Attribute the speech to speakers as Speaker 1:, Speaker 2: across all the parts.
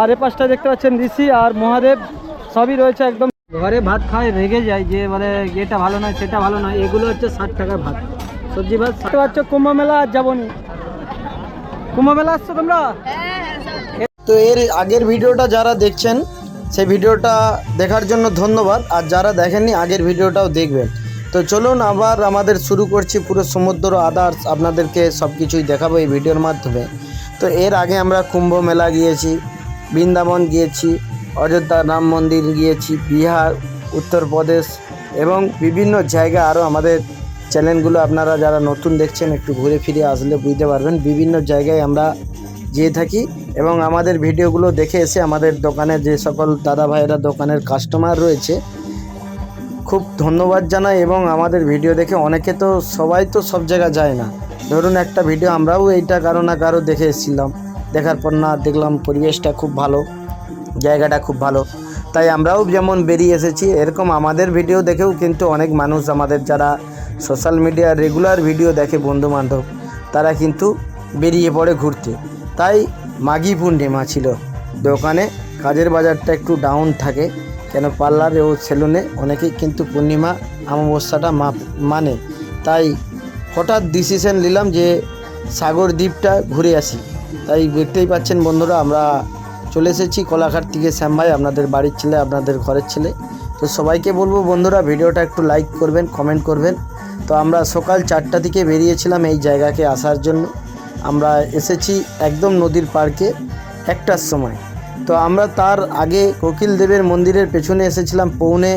Speaker 1: আর এ পাশটা দেখতে পাচ্ছেন ঋষি আর মহাদেব, সবই রয়েছে একদম। ঘরে ভাত খায়, রেগে যায়, যে মানে এটা ভালো নয়, সেটা ভালো নয়, এগুলো হচ্ছে ষাট টাকার ভাত। সবজি ভাত ষাট হচ্ছে কুম্ভ মেলা আর যাব নি কুম্ভ মেলা আসছো তোমরা? তো এর আগের ভিডিওটা যারা দেখছেন, সেই ভিডিওটা দেখার জন্য ধন্যবাদ। আর যারা দেখেননি, আগের ভিডিওটাও দেখবেন। তো চলুন আবার আমাদের শুরু করছি পুরো সমুদ্র আদার্স আপনাদেরকে সব কিছুই দেখাবো এই ভিডিওর মাধ্যমে। তো এর আগে আমরা কুম্ভ মেলা গিয়েছি। বৃন্দাবন গিয়েছি, অযোধ্যা রাম মন্দির গিয়েছি, বিহার, উত্তরপ্রদেশ এবং বিভিন্ন জায়গা আরও আমাদের চ্যানেলগুলো। আপনারা যারা নতুন দেখছেন, একটু ঘুরে ফিরে আসলে বুঝতে পারবেন। বিভিন্ন জায়গায় আমরা যেয়ে থাকি এবং আমাদের ভিডিওগুলো দেখে এসে আমাদের দোকানে যে সকল দাদা ভাইয়েরা দোকানের কাস্টমার রয়েছে, খুব ধন্যবাদ জানাই এবং আমাদের ভিডিও দেখে অনেকে তো সবাই তো সব জায়গা যায় না। ধরুন একটা ভিডিও আমরাও এইটা কারও না কারও দেখে এসেছিলাম। দেখার পর না দেখলাম পরিবেশটা খুব ভালো, জায়গাটা খুব ভালো। তাই আমরাও যেমন বেরিয়ে এসেছি, এরকম আমাদের ভিডিও দেখেও কিন্তু অনেক মানুষ আমাদের যারা সোশ্যাল মিডিয়ার রেগুলার ভিডিও দেখে বন্ধু বান্ধব তারা কিন্তু বেরিয়ে পড়ে ঘুরতে। তাই মাঘী পূর্ণিমা ছিল। দোকানে, কাজের বাজারটা একটু ডাউন থাকে, কেন পার্লারে ও সেলুনে অনেকেই কিন্তু পূর্ণিমা, অমাবস্যাটা মানে। তাই হঠাৎ ডিসিশন নিলাম যে সাগর দ্বীপটা ঘুরে আসি। তাই দেখতেই পাচ্ছেন বন্ধুরা, আমরা চলে এসেছি কোলাঘাট থেকে শ্যাম ভাই আপনাদের বাড়ির ছেলে, আপনাদের ঘরের ছেলে। তো সবাইকে বলব বন্ধুরা, ভিডিওটা একটু লাইক করবেন কমেন্ট করবেন। তো আমরা সকাল চারটা থেকে বেরিয়েছিলাম এই জায়গাকে আসার জন্য। আমরা এসেছি একদম নদীর পার্কে একটার সময়। তো আমরা তার আগে কোকিল দেবের মন্দিরের পেছনে এসেছিলাম পৌনে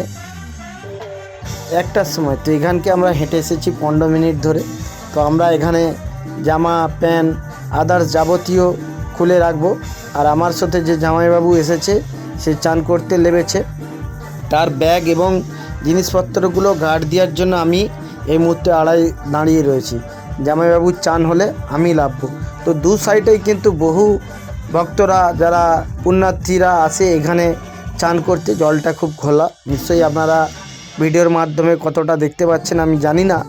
Speaker 1: একটার সময়। তো এখানকে আমরা হেঁটে এসেছি পনেরো মিনিট ধরে। তো আমরা এখানে জামা, প্যান্ট আদার্স যাবতীয় খুলে রাখব। আর আমার সাথে যে জামাইবাবু এসেছে, সে চান করতে লেবেছে। তার ব্যাগ এবং জিনিসপত্রগুলো গার্ড দেওয়ার জন্য আমি এই মুহূর্তে আড়াই দাঁড়িয়ে রয়েছি। জামাইবাবুর চান হলে আমি লাভব। তো দু সাইডেই কিন্তু বহু ভক্তরা যারা পুণ্যার্থীরা আসে, এখানে চান করতে। জলটা খুব খোলা। নিশ্চয়ই আপনারা ভিডিওর মাধ্যমে কতটা দেখতে পাচ্ছেন আমি জানি না।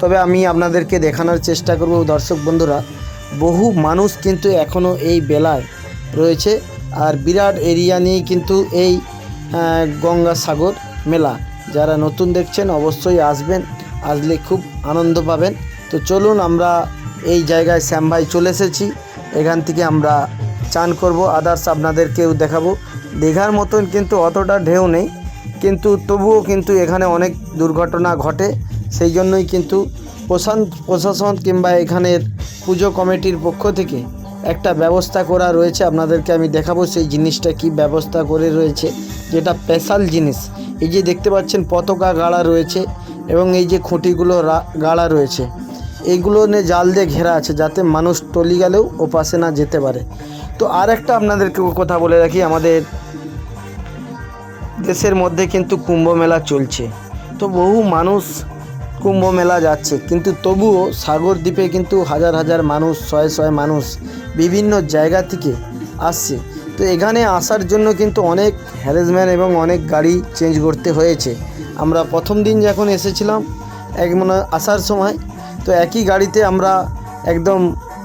Speaker 1: তবে আমি আপনাদেরকে দেখানোর চেষ্টা করব দর্শক বন্ধুরা। বহু মানুষ কিন্তু এখনও এই বেলায় রয়েছে। আর বিরাট এরিয়া নিয়েই কিন্তু এই গঙ্গাসাগর মেলা। যারা নতুন দেখছেন অবশ্যই আসবেন, আসলে খুব আনন্দ পাবেন। তো চলুন আমরা এই জায়গায় শ্যাম ভাই চলে এসেছি। এখান থেকে আমরা চান করব আদার্স আপনাদেরকেও দেখাবো। দীঘার মতন কিন্তু অতটা ঢেউ নেই, কিন্তু তবুও কিন্তু এখানে অনেক দুর্ঘটনা ঘটে। সেই জন্যই কিন্তু প্রশান প্রশাসন কিংবা এখানের পুজো কমিটির পক্ষ থেকে একটা ব্যবস্থা করা রয়েছে। আপনাদেরকে আমি দেখাবো সেই জিনিসটা কি ব্যবস্থা করে রয়েছে। যেটা স্পেশাল জিনিস। এই যে দেখতে পাচ্ছেন পতাকা গাড়া রয়েছে এবং এই যে খুঁটিগুলো গাড়া রয়েছে। এইগুলো নিয়ে জাল দিয়ে ঘেরা আছে যাতে মানুষ টলি গেলেও ও পাশে না যেতে পারে। তো আর একটা আপনাদেরকে কথা বলে রাখি, আমাদের দেশের মধ্যে কিন্তু কুম্ভ মেলা চলছে। তো বহু মানুষ কুম্ভ মেলা যাচ্ছে, কিন্তু তবুও সাগর দ্বীপে কিন্তু হাজার হাজার মানুষ, শয়ে শয়ে মানুষ বিভিন্ন জায়গা থেকে আসছে। তো এখানে আসার জন্য কিন্তু অনেক হ্যারেসমেন্ট এবং অনেক গাড়ি চেঞ্জ করতে হয়েছে। আমরা প্রথম দিন যখন এসেছিলাম, এক মনে আসার সময়, তো একই গাড়িতে আমরা একদম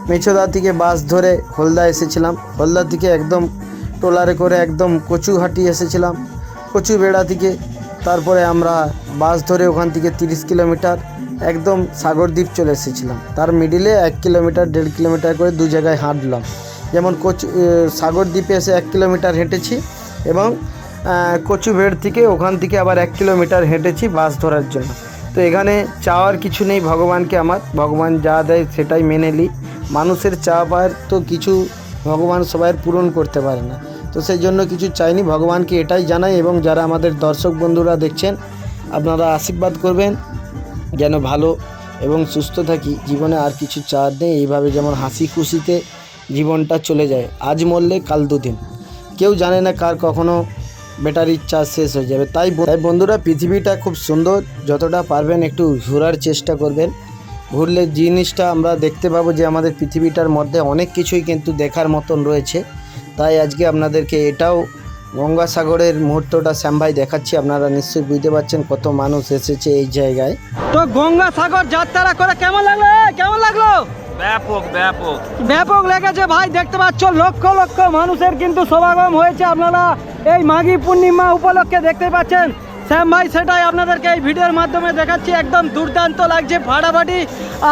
Speaker 1: মেছোদা থেকে বাস ধরে হলদা এসেছিলাম। হলদা থেকে একদম ট্রলারে করে একদম কচুঘাটি এসেছিলাম। কচু বেড়া থেকে তারপরে আমরা বাস ধরে ওখান থেকে তিরিশ কিলোমিটার একদম সাগরদ্বীপ চলে এসেছিলাম। তার মিডিলে এক কিলোমিটার, দেড় কিলোমিটার করে দু জায়গায় হাঁটলাম। যেমন কচু সাগরদ্বীপে এসে এক কিলোমিটার হেঁটেছি এবং কচুভেড় থেকে ওখান থেকে আবার এক কিলোমিটার হেঁটেছি বাস ধরার জন্য। তো এখানে চাওয়ার কিছু নেই ভগবানকে আমার। ভগবান যা দেয় সেটাই মেনে নিই। মানুষের চাওয়া পাওয়ার তো কিছু ভগবান সবাই পূরণ করতে পারে না। তো সেই জন্য কিছু চাইনি, ভগবানকে এটাই জানাই এবং যারা আমাদের দর্শক বন্ধুরা দেখছেন, আপনারা আশীর্বাদ করবেন, যেন ভালো এবং সুস্থ থাকি, জীবনে আর কিছু চাওয়ার নেই, এইভাবে যেমন হাসি খুশিতে জীবনটা চলে যায়, আজ মরলে কাল দুদিন। কেউ জানে না কার কখনো ব্যাটারির চার্জ শেষ হয়ে যাবে, তাই তাই বন্ধুরা পৃথিবীটা খুব সুন্দর, যতটা পারবেন একটু ঘোরার চেষ্টা করবেন। ঘুরলে জিনিসটা আমরা দেখতে পাবো যে আমাদের পৃথিবীটার মধ্যে অনেক কিছুই কিন্তু দেখার মতন রয়েছে। তাই আজকে আপনাদেরকে এটাও গঙ্গাসাগরের মুহূর্তটা শ্যামভাই দেখাচ্ছি। আপনারা নিশ্চয়ই বুঝতে পারছেন কত মানুষ এসেছে এই জায়গায়। তো গঙ্গাসাগর যাত্রা করে কেমন লাগল? কেমন লাগল?
Speaker 2: ব্যাপক ব্যাপক।
Speaker 3: ব্যাপক লেগেছে ভাই দেখতে পাচ্ছ লক্ষ লক্ষ মানুষের কিন্তু সমাগম হয়েছে। আপনারা এই মাঘী পূর্ণিমা উপলক্ষে দেখতে পাচ্ছেন। শ্যাম ভাই সেটাই আপনাদেরকে এই ভিডিওর মাধ্যমে দেখাচ্ছি। একদম দুর্দান্ত লাগছে ফাটাফাটি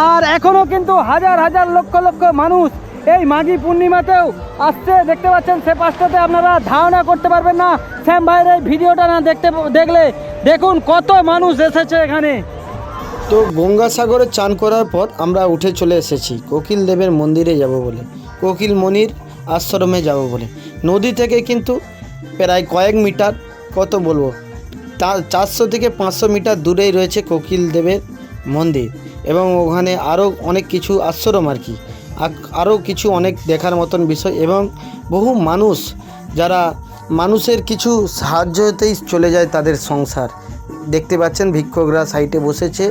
Speaker 3: আর এখনও কিন্তু হাজার হাজার লক্ষ লক্ষ মানুষ এই মাঘী পূর্ণিমাতেও আসছে, দেখতে পাচ্ছেন সে পাঁচটাতে আপনারা ধারণা করতে পারবেন না। শ্যাম ভাইয়ের এই ভিডিওটা না দেখতে, দেখলে দেখুন কত মানুষ এসেছে এখানে।
Speaker 1: তো গঙ্গাসাগরে চান করার পর আমরা উঠে চলে এসেছি, কোকিল দেবের মন্দিরে যাব বলে, কোকিল মনির আশ্রমে যাব বলে। নদী থেকে কিন্তু প্রায় কয়েক মিটার, কত বলব তা চারশো থেকে পাঁচশো মিটার দূরেই রয়েছে কোকিল দেবের মন্দির এবং ওখানে আরও অনেক কিছু আশ্রম আর কি। আরও কিছু অনেক দেখার মতন বিষয় এবং বহু মানুষ যারা মানুষের কিছু সাহায্যতেই চলে যায় তাদের সংসার। দেখতে পাচ্ছেন ভিক্ষকরা সাইটে বসেছে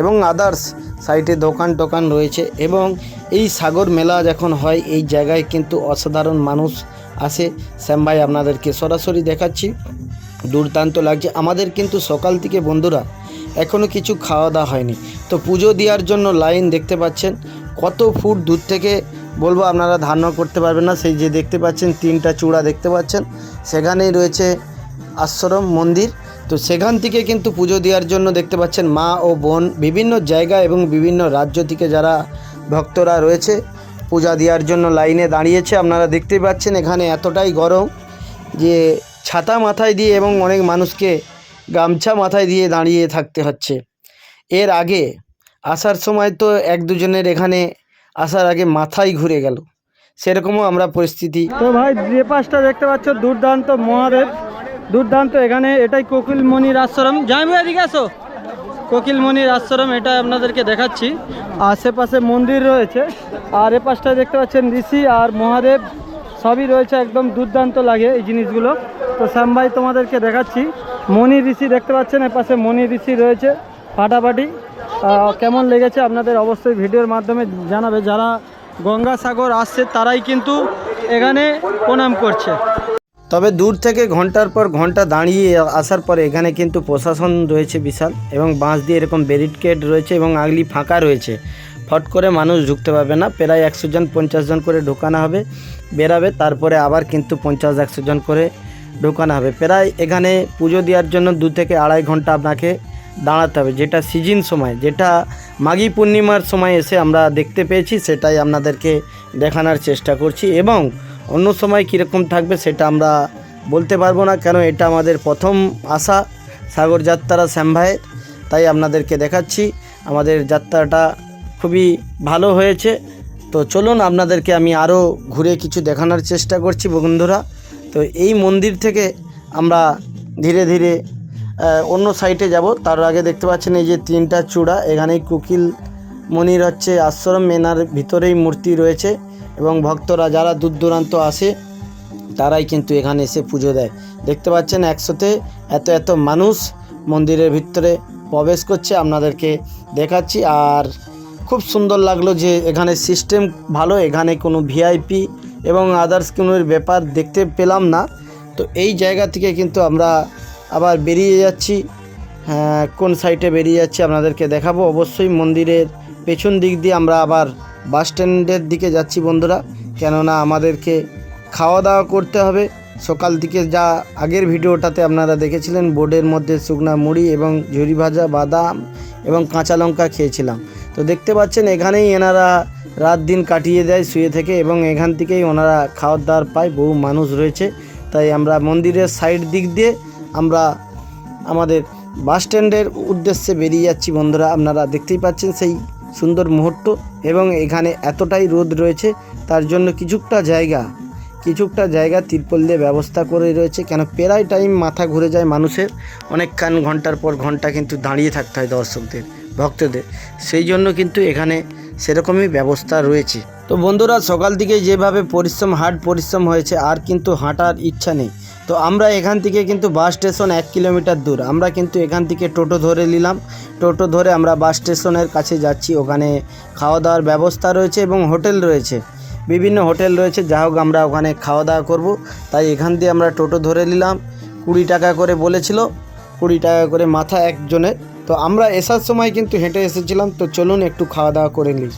Speaker 1: এবং আদার্স সাইটে দোকান টোকান রয়েছে এবং এই সাগর মেলা যখন হয় এই জায়গায় কিন্তু অসাধারণ মানুষ আসে। শ্যাম ভাই, আপনাদেরকে সরাসরি দেখাচ্ছি। দুর্দান্ত লাগছে। আমাদের কিন্তু সকাল থেকে বন্ধুরা এখনও কিছু খাওয়া দাওয়া হয়নি। তো পুজো দেওয়ার জন্য লাইন দেখতে পাচ্ছেন। কত ফুট দূর থেকে বলব আপনারা ধারণা করতে পারবেন না। সেই যে দেখতে পাচ্ছেন, তিনটা চূড়া দেখতে পাচ্ছেন। সেখানেই রয়েছে আশ্রম মন্দির। তো সেখান থেকে কিন্তু পুজো দেওয়ার জন্য দেখতে পাচ্ছেন মা ও বোন বিভিন্ন জায়গা এবং বিভিন্ন রাজ্য থেকে যারা ভক্তরা রয়েছে, পূজা দেওয়ার জন্য লাইনে দাঁড়িয়েছে। আপনারা দেখতেই পাচ্ছেন এখানে এতটাই গরম যে ছাতা মাথায় দিয়ে এবং অনেক মানুষকে গামছা মাথায় দিয়ে দাঁড়িয়ে থাকতে হচ্ছে। এর আগে আসার সময় তো এক দুজনের এখানে আসার আগে মাথায় ঘুরে গেল। সেরকমও আমরা পরিস্থিতি।
Speaker 3: তো ভাই, যে পাশটা দেখতে পাচ্ছ, দুর্দান্ত মহাদেব। দুর্দান্ত এখানে এটাই কোকিলমণির আশ্রম। জামি এদিকে আসো। কোকিলমণির আশ্রম, এটা আপনাদেরকে দেখাচ্ছি। আশেপাশে মন্দির রয়েছে। আর এ পাশটা দেখতে পাচ্ছেন ঋষি আর মহাদেব। সবই রয়েছে, একদম দুর্দান্ত লাগে এই জিনিসগুলো। তো শ্যাম ভাই তোমাদেরকে দেখাচ্ছি। মণি ঋষি দেখতে পাচ্ছেন, এ পাশে মণি ঋষি রয়েছে। ফাটাফাটি। কেমন লেগেছে আপনাদের অবশ্যই ভিডিওর মাধ্যমে জানাবে। যারা গঙ্গাসাগর আসছে, তারাই কিন্তু এখানে প্রণাম করছে।
Speaker 1: তবে দূর থেকে ঘণ্টার পর ঘণ্টা দাঁড়িয়ে আসার পরে এখানে কিন্তু প্রশাসন রয়েছে বিশাল এবং বাঁশ দিয়ে এরকম ব্যারিকেড রয়েছে এবং আগলি ফাঁকা রয়েছে। ফট করে মানুষ ঢুকতে পারবে না, প্রায় একশো জন, পঞ্চাশ জন করে ঢোকানো হবে, বেরাবে, তারপরে আবার কিন্তু পঞ্চাশ, একশো জন করে ঢোকানো হবে। প্রায় এখানে পুজো দেওয়ার জন্য দু থেকে আড়াই ঘণ্টা আপনাকে দাঁড়াতে হবে। যেটা সিজন সময়, যেটা মাঘী পূর্ণিমার সময় এসে আমরা দেখতে পেয়েছি, সেটাই আপনাদেরকে দেখানোর চেষ্টা করছি। এবং অন্য সময় কীরকম থাকবে সেটা আমরা বলতে পারব না, কেন এটা আমাদের প্রথম আশা সাগর যাত্রা শ্যামভাইয়ের তাই আপনাদেরকে দেখাচ্ছি, আমাদের যাত্রাটা খুবই ভালো হয়েছে। তো চলুন আপনাদেরকে আমি আরও ঘুরে কিছু দেখানোর চেষ্টা করছি বন্ধুরা। তো এই মন্দির থেকে আমরা ধীরে ধীরে অন্য সাইটে যাব। তার আগে দেখতে পাচ্ছেন এই যে তিনটা চূড়া। এখানেই কুকিল মনির হচ্ছে আশ্রম মেনার ভিতরেই মূর্তি রয়েছে এবং ভক্তরা যারা দূর দূরান্ত আসে, তারাই কিন্তু এখানে এসে পুজো দেয়। দেখতে পাচ্ছেন একসাথে এত এত মানুষ মন্দিরের ভিতরে প্রবেশ করছে। আপনাদেরকে দেখাচ্ছি। আর খুব সুন্দর লাগল যে এখানে সিস্টেম ভালো, এখানে কোনো ভিআইপি এবং আদার্স কোনো ব্যাপার দেখতে পেলাম না। তো এই জায়গা থেকে কিন্তু আমরা আবার বেরিয়ে যাচ্ছি। হ্যাঁ, কোন সাইডে বেরিয়ে যাচ্ছি আপনাদেরকে দেখাবো। অবশ্যই মন্দিরের পেছন দিক দিয়ে আমরা আবার বাস স্ট্যান্ডের দিকে যাচ্ছি বন্ধুরা। কেননা আমাদেরকে খাওয়া দাওয়া করতে হবে। সকাল থেকে যা আগের ভিডিওটাতে আপনারা দেখেছিলেন বোর্ডের মধ্যে শুকনা মুড়ি এবং ঝুরি ভাজা বাদাম এবং কাঁচা লঙ্কা খেয়েছিলাম। তো দেখতে পাচ্ছেন এখানেই এনারা রাত দিন কাটিয়ে দেয় শুয়ে থেকে এবং এখান থেকেই ওনারা খাওয়ার দাওয়ার পায়। বহু মানুষ রয়েছে। তাই আমরা মন্দিরের সাইড দিক দিয়ে আমরা আমাদের বাস স্ট্যান্ডের উদ্দেশ্যে বেরিয়ে যাচ্ছি, বন্ধুরা। আপনারা দেখতেই পাচ্ছেন সেই সুন্দর মুহূর্ত এবং এখানে এতটাই রোদ রয়েছে, তার জন্য কিছুটা জায়গা কিছুটা জায়গা তিরপল দিয়ে ব্যবস্থা করে রয়েছে। কেন প্রায় টাইম মাথা ঘুরে যায় মানুষের, অনেকক্ষণ, ঘণ্টার পর ঘণ্টা কিন্তু দাঁড়িয়ে থাকতে হয় দর্শকদের, ভক্তদের। সেই জন্য কিন্তু এখানে সেরকমই ব্যবস্থা রয়েছে। তো বন্ধুরা, সকাল থেকে যেভাবে পরিশ্রম, হার্ড পরিশ্রম হয়েছে, আর কিন্তু হাঁটার ইচ্ছা নেই। তো আমরা এখান থেকে কিন্তু বাস স্টেশন এক কিলোমিটার দূর। আমরা কিন্তু এখান থেকে টোটো ধরে নিলাম। টোটো ধরে আমরা বাস স্টেশনের কাছে যাচ্ছি। ওখানে খাওয়া দাওয়ার ব্যবস্থা রয়েছে এবং হোটেল রয়েছে। বিভিন্ন হোটেল রয়েছে। যা হোক আমরা ওখানে খাওয়া দাওয়া করব। তাই এখান দিয়ে আমরা টোটো ধরে নিলাম। কুড়ি টাকা করে বলেছিল। কুড়ি টাকা করে মাথা একজনের। তো আমরা এসার সময় কিন্তু হেঁটে এসেছিলাম। তো চলুন একটু খাওয়া দাওয়া করে নিই।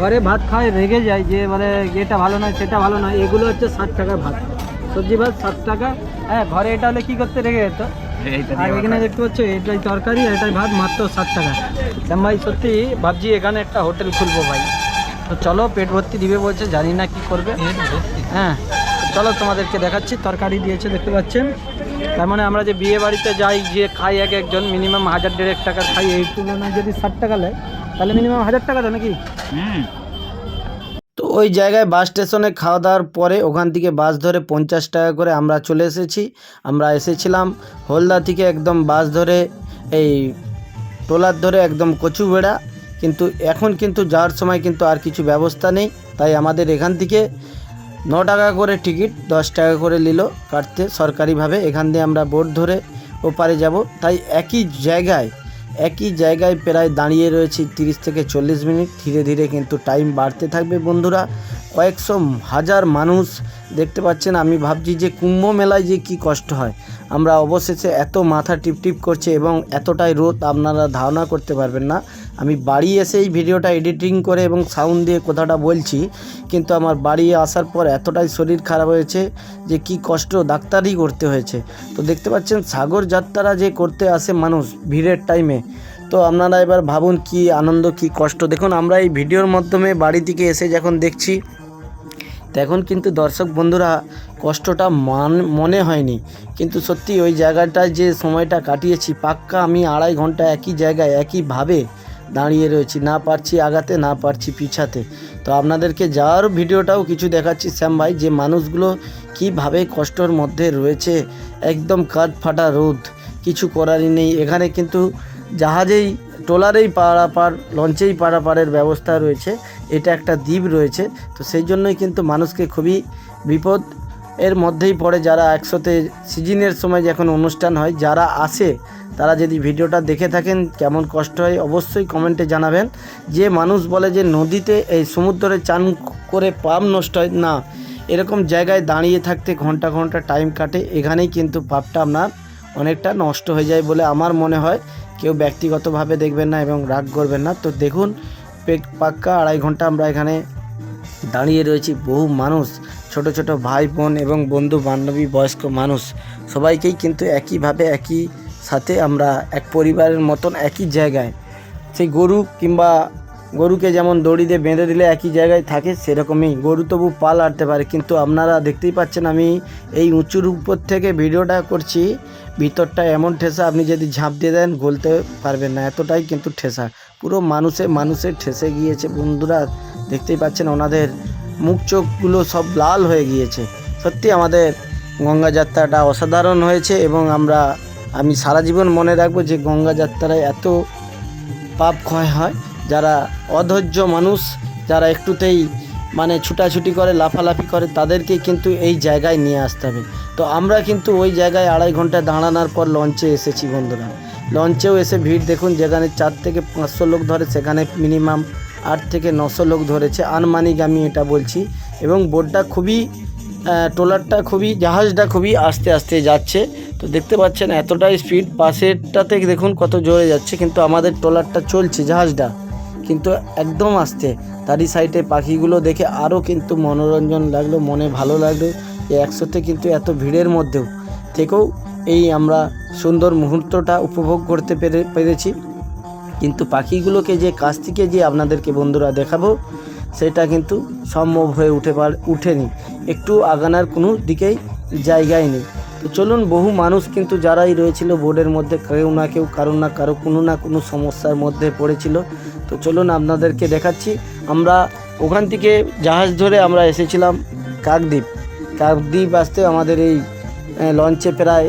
Speaker 3: ঘরে ভাত খায়, রেগে যায় যে মানে এটা ভালো নয়, সেটা ভালো নয়। এগুলো হচ্ছে ষাট টাকা ভাত। সবজি ভাত ষাট টাকা। হ্যাঁ ঘরে এটা হলে কী করতে রেগে যেত? আর এখানে দেখতে পাচ্ছ এটাই তরকারি এটাই ভাত মাত্র ষাট টাকা। শ্যাম ভাই সত্যি ভাবছি এখানে একটা হোটেল খুলবো ভাই। তো চলো পেট ভর্তি দিবে বলছে জানি না কি করবে। হ্যাঁ চলো তোমাদেরকে দেখাচ্ছি তরকারি দিয়েছে দেখতে পাচ্ছেন। তার মানে আমরা যে বিয়ে বাড়িতে যাই যে খাই এক একজন মিনিমাম হাজার দেড়েক টাকা খাই এই তুলনায় যদি ষাট টাকা নেয় তাহলে মিনিমাম হাজার টাকা দেয় নাকি?
Speaker 1: তো ওই জায়গায় বাস স্টেশনে খাওয়া দাওয়ার পরে ওখান থেকে বাস ধরে পঞ্চাশ টাকা করে আমরা চলে এসেছি। আমরা এসেছিলাম হলদা থেকে একদম বাস ধরে, এই টোলার ধরে একদম কচুবেড়া। কিন্তু এখন কিন্তু যাওয়ার সময় কিন্তু আর কিছু ব্যবস্থা নেই। তাই আমাদের এখান থেকে ন টাকা করে টিকিট, দশ টাকা করে নিল কাটতে সরকারিভাবে। এখান দিয়ে আমরা বোট ধরে ওপারে যাব। তাই একই জায়গায় একই জায়গায় প্রায় দাঁড়িয়ে রয়েছি তিরিশ থেকে চল্লিশ মিনিট। ধীরে ধীরে কিন্তু টাইম বাড়তে থাকবে বন্ধুরা। কয়েকশো হাজার মানুষ দেখতে পাচ্ছেন, আমি ভাবছি যে কুম্ভ মেলায় যে কি কষ্ট হয়। আমরা অবশেষে এত মাথা টিপটিপ করছে এবং এতটাই রোদ, আপনারা ধারণা করতে পারবেন না। আমি বাড়ি এসে এই ভিডিওটা এডিটিং করে এবং সাউন্ড দিয়ে কথাটা বলছি, কিন্তু আমার বাড়ি আসার পর এতটাই শরীর খারাপ হয়েছে যে কি কষ্ট ডাক্তারই করতে হয়েছে। তো দেখতে পাচ্ছেন, সাগর যাত্রা যে করতে আসে মানুষ ভিড়ের টাইমে তো আপনারা এবার ভাবুন কি আনন্দ, কি কষ্ট। দেখুন, আমরা এই ভিডিওর মাধ্যমে বাড়ি থেকে এসে যখন দেখছি তো এখন কিন্তু দর্শক বন্ধুরা কষ্টটা মান, মনে হয়নি। কিন্তু সত্যি ওই জায়গাটায় যে সময়টা কাটিয়েছি, পাক্কা আমি আড়াই ঘণ্টা একই জায়গায়, একইভাবে দাঁড়িয়ে রয়েছি। না পারছি আগাতে, না পারছি পিছাতে। তো আপনাদেরকে যাওয়ার ভিডিওটাও কিছু দেখাচ্ছি শ্যাম ভাই, যে মানুষগুলো কীভাবে কষ্টর মধ্যে রয়েছে। একদম কাঠ ফাটা রোদ, কিছু করারই নেই। এখানে কিন্তু জাহাজেই ট্রলারেই পারাপার, লঞ্চেই পারাপারের ব্যবস্থা রয়েছে। এটা একটা দ্বীপ রয়েছে। তো সেই জন্যই কিন্তু মানুষকে খুবই বিপদ এর মধ্যেই পড়ে যারা একসাথে সিজনের সময় যখন অনুষ্ঠান হয়, যারা আসে, তারা যদি ভিডিওটা দেখে থাকেন কেমন কষ্ট হয়, অবশ্যই কমেন্টে জানাবেন। যে মানুষ বলে যে নদীতে এই সমুদ্রে চান করে পাপ নষ্ট হয়, না। এরকম জায়গায় দাঁড়িয়ে থাকতে ঘণ্টা ঘণ্টা টাইম কাটে, এখানেই কিন্তু পাপটা আপনার অনেকটা নষ্ট হয়ে যায় বলে আমার মনে হয়। কেউ ব্যক্তিগতভাবে দেখবেন না এবং রাগ করবেন না। তো দেখুন পেক- পাক্কা আড়াই ঘণ্টা আমরা এখানে দাঁড়িয়ে রয়েছি। বহু মানুষ, ছোট ছোট ভাই বোন এবং বন্ধু বান্ধবী, বয়স্ক মানুষ, সবাইকেই কিন্তু একইভাবে, একই সাথে আমরা, এক পরিবারের মতন, একই জায়গায়। সেই গরু কিংবা গরুকে যেমন দড়ি দিয়ে বেঁধে দিলে একই জায়গায় থাকে, সেরকমই গরু তবু পাল আটতে পারে। কিন্তু আপনারা দেখতেই পাচ্ছেন আমি এই উঁচুর উপর থেকে ভিডিওটা করছি। ভিতরটা এমন ঠেসা, আপনি যদি ঝাঁপ দিয়ে দেন, গলতে পারবেন না। এতটাই কিন্তু ঠেসা। পুরো মানুষে মানুষে ঠেসে গিয়েছে বন্ধুরা। দেখতেই পাচ্ছেন ওনাদের মুখ চোখগুলো সব লাল হয়ে গিয়েছে। সত্যি আমাদের গঙ্গা যাত্রাটা অসাধারণ হয়েছে এবং আমরা, আমি সারা জীবন মনে রাখব যে গঙ্গা যাত্রায় এত পাপ ক্ষয় হয়। যারা অধৈর্য মানুষ, যারা একটুতেই মানে ছুটাছুটি করে, লাফালাফি করে, তাদেরকে কিন্তু এই জায়গায় নিয়ে আসতে হবে। তো আমরা কিন্তু ওই জায়গায় আড়াই ঘণ্টা দাঁড়ানোর পর লঞ্চে এসেছি বন্ধুরা। লঞ্চেও এসে ভিড় দেখুন, যেখানে চার থেকে পাঁচশো লোক ধরে, সেখানে মিনিমাম আট থেকে নশো লোক ধরেছে। আনমানিক আমি এটা বলছি। এবং বোটটা খুবই ট্রলারটা খুবই, জাহাজটা খুবই আস্তে আস্তে যাচ্ছে। তো দেখতে পাচ্ছেন এতটাই স্পিড, পাশেরটাতে দেখুন কত জোরে যাচ্ছে, কিন্তু আমাদের ট্রলারটা চলছে জাহাজটা। কিন্তু একদম আস্তে তারই সাইডে পাখিগুলো দেখে আরও কিন্তু মনোরঞ্জন লাগল, মনে ভালো লাগল যে একসাথে কিন্তু এত ভিড়ের মধ্যেও। থেকেও এই আমরা সুন্দর মুহূর্তটা উপভোগ করতে পেরে, পেরেছি। কিন্তু পাখিগুলোকে যে কাছ থেকে যে আপনাদেরকে বন্ধুরা দেখাবো, সেটা কিন্তু সম্ভব হয়ে উঠে পার, উঠেনি। একটু আগানোর কোনো দিকেই জায়গায় নেই। তো চলুন, বহু মানুষ কিন্তু যারাই রয়েছিল বোর্ডের মধ্যে, কেউ না কেউ কারও না কারও কোনো না কোনো সমস্যার মধ্যে পড়েছিল। তো চলুন আপনাদেরকে দেখাচ্ছি। আমরা ওখান থেকে জাহাজ ধরে আমরা এসেছিলাম কাকদ্বীপ। কাকদ্বীপ আসতে আমাদের এই লঞ্চে প্রায়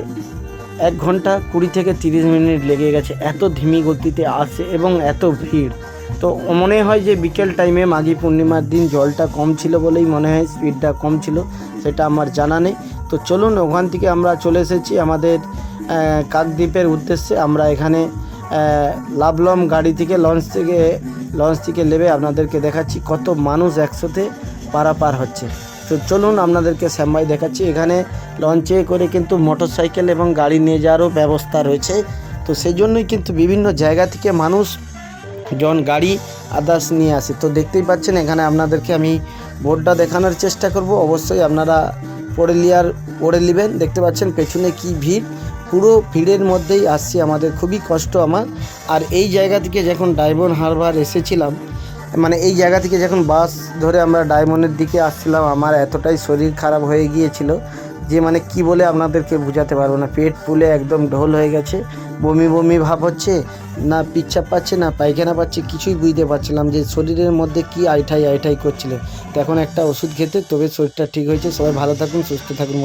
Speaker 1: এক ঘণ্টা কুড়ি থেকে তিরিশ মিনিট লেগে গেছে। এত ধিমি গতিতে আসে এবং এত ভিড়। তো মনে হয় যে বিকেল টাইমে মাঘী পূর্ণিমার দিন জলটা কম ছিল বলেই মনে হয় স্পিডটা কম ছিল, সেটা আমার জানা নেই। তো চলুন ওখান থেকে আমরা চলে এসেছি আমাদের কাকদ্বীপের উদ্দেশ্যে। আমরা এখানে লাভলম গাড়ি থেকে লঞ্চ থেকে লঞ্চ থেকে নেবে আপনাদেরকে দেখাচ্ছি কত মানুষ একসাথে পারাপার হচ্ছে। তো চলুন আপনাদেরকে শ্যামবাই দেখাচ্ছি। এখানে লঞ্চে করে কিন্তু মোটর সাইকেল এবং গাড়ি নিয়ে যাওয়ারও ব্যবস্থা রয়েছে। তো সেই জন্যই কিন্তু বিভিন্ন জায়গা থেকে মানুষ জন গাড়ি আদার্স নিয়ে আসে। তো দেখতেই পাচ্ছেন, এখানে আপনাদেরকে আমি বোর্ডটা দেখানোর চেষ্টা করব। অবশ্যই আপনারা পড়ে লিয়ার, পড়ে নেবেন। দেখতে পাচ্ছেন পেছনে কি ভিড়। পুরো ভিড়ের মধ্যেই আসছি, আমাদের খুবই কষ্ট আমার। আর এই জায়গা থেকে যখন ডায়মন্ড হারবার এসেছিলাম মানে এই জায়গা থেকে যখন বাস ধরে আমরা ডায়মন্ডের দিকে আসছিলাম, আমার এতটাই শরীর খারাপ হয়ে গিয়েছিল যে মানে কি বলে আপনাদেরকে বোঝাতে পারব না। পেট ফুলে একদম ঢোল হয়ে গেছে, বমি বমি ভাব হচ্ছে, না পিচ্ছাপ পাচ্ছে, না পায়খানা পাচ্ছে, কিছুই বুঝতে পারছিলাম যে শরীরের মধ্যে কি আইঠাই আইঠাই করছিল। তো এখন একটা ওষুধ খেতে, তবে শরীরটা ঠিক হয়েছে, সবাই ভালো থাকুন, সুস্থ থাকুন